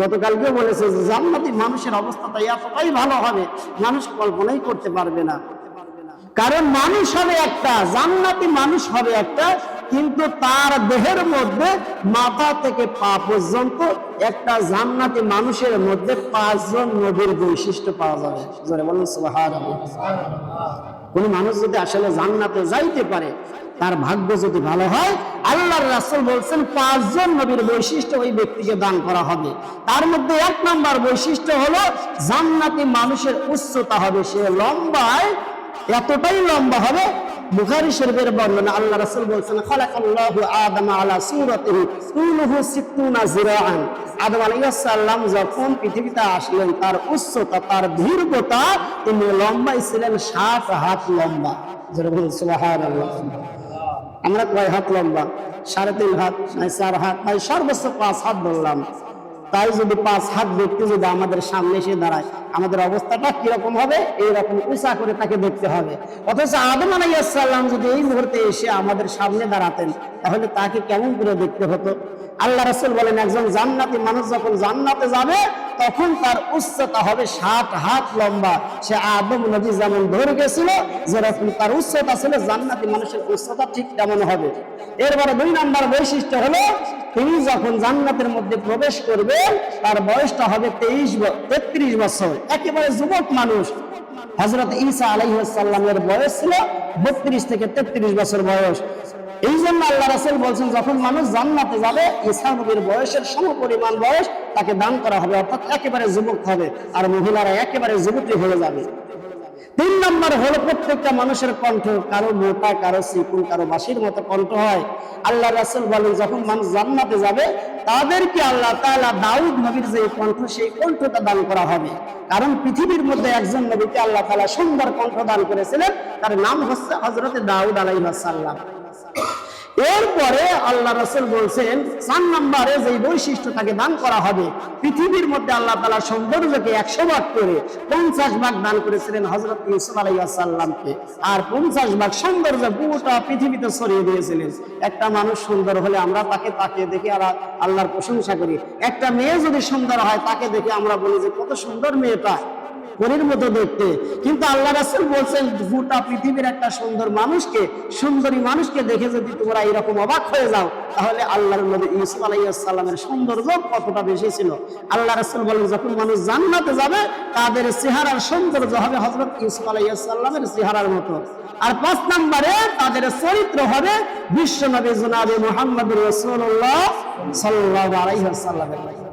গতকালকে বলেছে যে জান্নাতি মানুষের অবস্থাটা এতটাই ভালো হবে, মানুষ কল্পনাই করতে পারবে না। কারণ মানুষ হবে একটা, জান্নাতি মানুষ হবে একটা, কিন্তু তার দেহের মধ্যে মাথা থেকে পা পর্যন্ত একটা জান্নাতি মানুষের মধ্যে পাঁচজন নবীর বৈশিষ্ট্য পাওয়া যাবে। বলুন, সুবহানাল্লাহ। কোন মানুষ যদি আসলে জান্নাতে যাইতে পারে, তার ভাগ্য যদি ভালো হয়, আল্লাহর রাসুল বলছেন, পাঁচজন নবীর বৈশিষ্ট্য ওই ব্যক্তিকে দান করা হবে। তার মধ্যে এক নম্বর বৈশিষ্ট্য হলো, জান্নাতি মানুষের উচ্চতা হবে, সে লম্বায়, এতটাই লম্বা হবে বুখারী শরীফের বর্ণনা, আল্লাহ রাসূল বলছেন, খালাকাল্লাহু আদম আলা সূরাতিহি তুলুহু সিত্তুনা জিরাআন আদম আলাইহিস সালাম যখন পৃথিবীতে আসলেন, তার উচ্চতা, তার দীর্ঘতা, তিনি লম্বাই ছিলেন 60 হাত লম্বা। যারা বলুন, সুবহানাল্লাহ। আমরা কয় হাত লম্বা? সাড়ে তিন হাত, নাই চার হাত, নাই সর্বোচ্চ পাঁচ হাত বললাম। তাই যদি পাঁচ হাত ব্যক্তি যদি আমাদের সামনে এসে দাঁড়ায়, আমাদের অবস্থাটা কীরকম হবে? এইরকম উঁচা করে তাকে দেখতে হবে। অথচ আদম আলাইসাল্লাম যদি এই মুহূর্তে এসে আমাদের সামনে দাঁড়াতেন, তাহলে তাকে কেমন করে দেখতে হতো? আল্লাহ রসুল বলেন, একজন জান্নাতি মানুষ যখন জান্নাতে যাবে তখন তার উচ্চতা হবে ষাট হাত লম্বা। সে আদম নবী যেমন ধরে গেছিল, যেরকম তার উচ্চতা ছিল, জান্নাতি মানুষের উচ্চতা ঠিক তেমন হবে। এরপরে দুই নাম্বার বৈশিষ্ট্য হলো তিনি যখন জান্নাতের মধ্যে প্রবেশ করবে, তার বয়সটা হবে তেইশ তেত্রিশ বছর। একেবারে যুবক মানুষ। হজরত ঈসা আলাইসাল্লামের বয়স ছিল বত্রিশ থেকে তেত্রিশ বছর বয়স। এই জন্য আল্লাহ রাসূল বলছেন, যখন মানুষ জান্নাতে যাবে ঈসা নবীর বয়সের সমপরিমাণ বয়স তাকে দান করা হবে, অর্থাৎ একেবারে যুবক হবে, আর মহিলারা একেবারে যুবতী হয়ে যাবে। তিন নম্বর হলো, প্রত্যেকটা মানুষের কণ্ঠ কারও মোটা, কারও চিকুন কারও বাঁশির মতো কণ্ঠ হয়। আল্লাহ রাসূল বলেন, যখন মানুষ জান্নাতে যাবে, তাদেরকে আল্লাহ তাআলা দাউদ নবীর যে কণ্ঠ, সেই কণ্ঠটা দান করা হবে। কারণ পৃথিবীর মধ্যে একজন নবীকে আল্লাহ তাআলা সুন্দর কণ্ঠ দান করেছিলেন, তার নাম হচ্ছে হযরতে দাউদ আলাইহিস সালাম। এরপরে আল্লাহ রাসূল বলছেন, চার নম্বরে যে বৈশিষ্ট্য তাকে দান করা হবে, পৃথিবীর মধ্যে আল্লাহ তাআলা সৌন্দর্যকে একশো ভাগ করে পঞ্চাশ ভাগ দান করেছিলেন হযরত ইউসুফ আলাইহিস সালামকে। আর পঞ্চাশ ভাগ সৌন্দর্য পুরোটা পৃথিবীতে ছড়িয়ে দিয়েছিলেন। একটা মানুষ সুন্দর হলে আমরা তাকে তাকে দেখে আর আল্লাহর প্রশংসা করি। একটা মেয়ে যদি সুন্দর হয়, তাকে দেখে আমরা বলি যে, কত সুন্দর মেয়েটা। পরীর মতো দেখতে। কিন্তু আল্লাহ রাসূল বলছেন, গোটা পৃথিবীর একটা সুন্দর মানুষকে, সুন্দরী মানুষকে দেখে যদি তোমরা এরকম অবাক হয়ে যাও, তাহলে আল্লাহর নবী ইউসুফ আলাইহিস সালামের সৌন্দর্য কতটা বেশি ছিল। আল্লাহ রাসূল বলেন, যখন মানুষ জান্নাতে যাবে, তাদের চেহারার সৌন্দর্য হবে হযরত ইউসুফ আলাইহিস সালামের চেহারার মতো। আর পাঁচ নম্বরে তাদের চরিত্র হবে বিশ্ব নবী জনাবে মুহাম্মদুর রাসূলুল্লাহ সাল্লাল্লাহু আলাইহি ওয়াসাল্লামের।